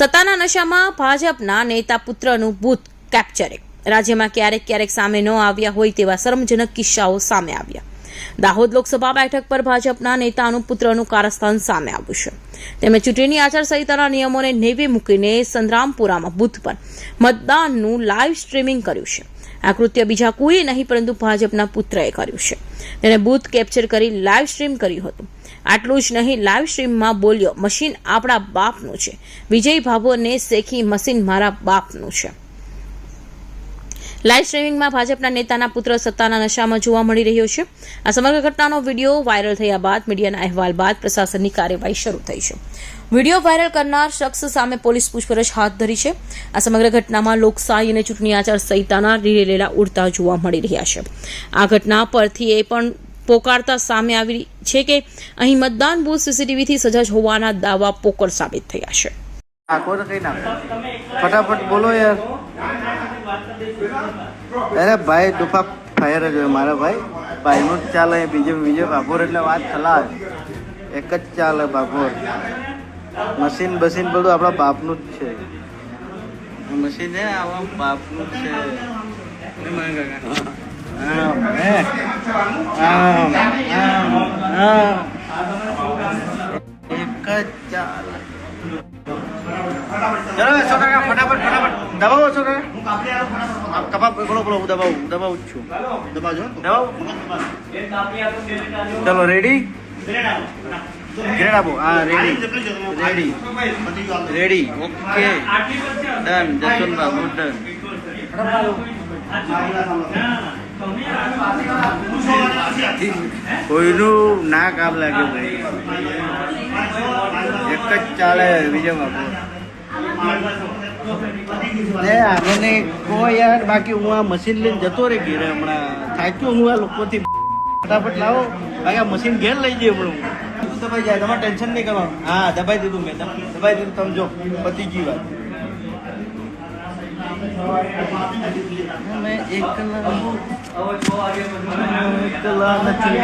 સત્તાના નશામાં ભાજપના નેતા પુત્રનું બૂથ કેપ્ચરિંગ રાજ્યમાં ક્યારેક ક્યારેક સામે ન આવ્યા હોય તેવા શરમજનક કિસ્સાઓ સામે આવ્યા. દાહોદ લોકસભા બેઠક પર ભાજપના નેતાનું પુત્રનું કારસ્થાન સામે આવ્યું છે. તેમણે ચૂંટણી આચારસંહિતાના નિયમોને નેવી મૂકીને સંતરામપુરામાં બુથ પર મતદાનનું લાઈવ સ્ટ્રીમિંગ કર્યું છે. આ કૃત્ય બીજા કોઈએ નહીં, પરંતુ ભાજપના પુત્રએ કર્યું છે. તેણે બૂથ કેપ્ચર કરી લાઈવ સ્ટ્રીમ કર્યું હતું. આટલું જ નહીં લાઈવ સ્ટ્રીમમાં બોલ્યો, મશીન આપણા બાપનું છે. વિજય ભાભોને શેખી મશીન મારા બાપનું છે. લાઈવ સ્ટ્રીમિંગમાં ભાજપના નેતાના પુત્ર સત્તાના નશામાં જોવા મળી રહ્યો છે. આ સમગ્ર ઘટનાનો વીડિયો વાયરલ થયા બાદ, મીડિયાના અહેવાલ બાદ પ્રશાસનની કાર્યવાહી શરૂ થઈ છે. વીડિયો વાયરલ કરનાર શખ્સ સામે પોલીસ પૂછપરછ હાથ ધરી છે. આ સમગ્ર ઘટનામાં લોકશાહી અને ચૂંટણી આચાર સંહિતાના રીરેલેલા ઉડતા જોવા મળી રહ્યા છે. આ ઘટના પરથી એ પણ પોકારતા સામે આવી છે કે અહીં મતદાન બુથ સીસીટીવીથી સજજ હોવાના દાવા પોકર સાબિત થયા છે. ફટાફટ બોલો યાર. અરે ભાઈ ડુફા ફાયર જ હોય મારા ભાઈ. ભાઈનું જ ચાલે બીજે બીજો બાપોર એટલે વાત ખલાસ. એક જ ચાલે બાપોર. મશીન બસીન બધું આપણા બાપનું જ છે. મશીન છે આવા બાપનું જ છે. એક જ ચાલે. ચલો છો ટકા ફટાફટ. ફટાફટ દબાવો સો ટકા કબાબ બોલો બોલો હું દબાવું દબાવું જ છું. દબાવજો દબાવો. ચલો રેડી ગ્રેડ આપો હા ready ready ready okay done Jaswant Babu done કોઈનું ના કામ લાગે ભાઈ એક જ ચાલે વિજય બાબુ ને મને કહો યાર, બાકી હું આ મશીન લઈને જતો રે ઘેરે હમણાં. થાક્યો હું આ લોકોથી. ફટાફટ લાવો. બાકી આ મશીન ઘેર લઈ જઈએ હમણાં દબાઈ જાય? તમારે ટેન્શન નહીં કરવાનું. હા, દબાઈ દીધું મેં. દબાઈ દીધું, તમે જો, પતી ગઈ વાત મેં એકલા એકલા નથી.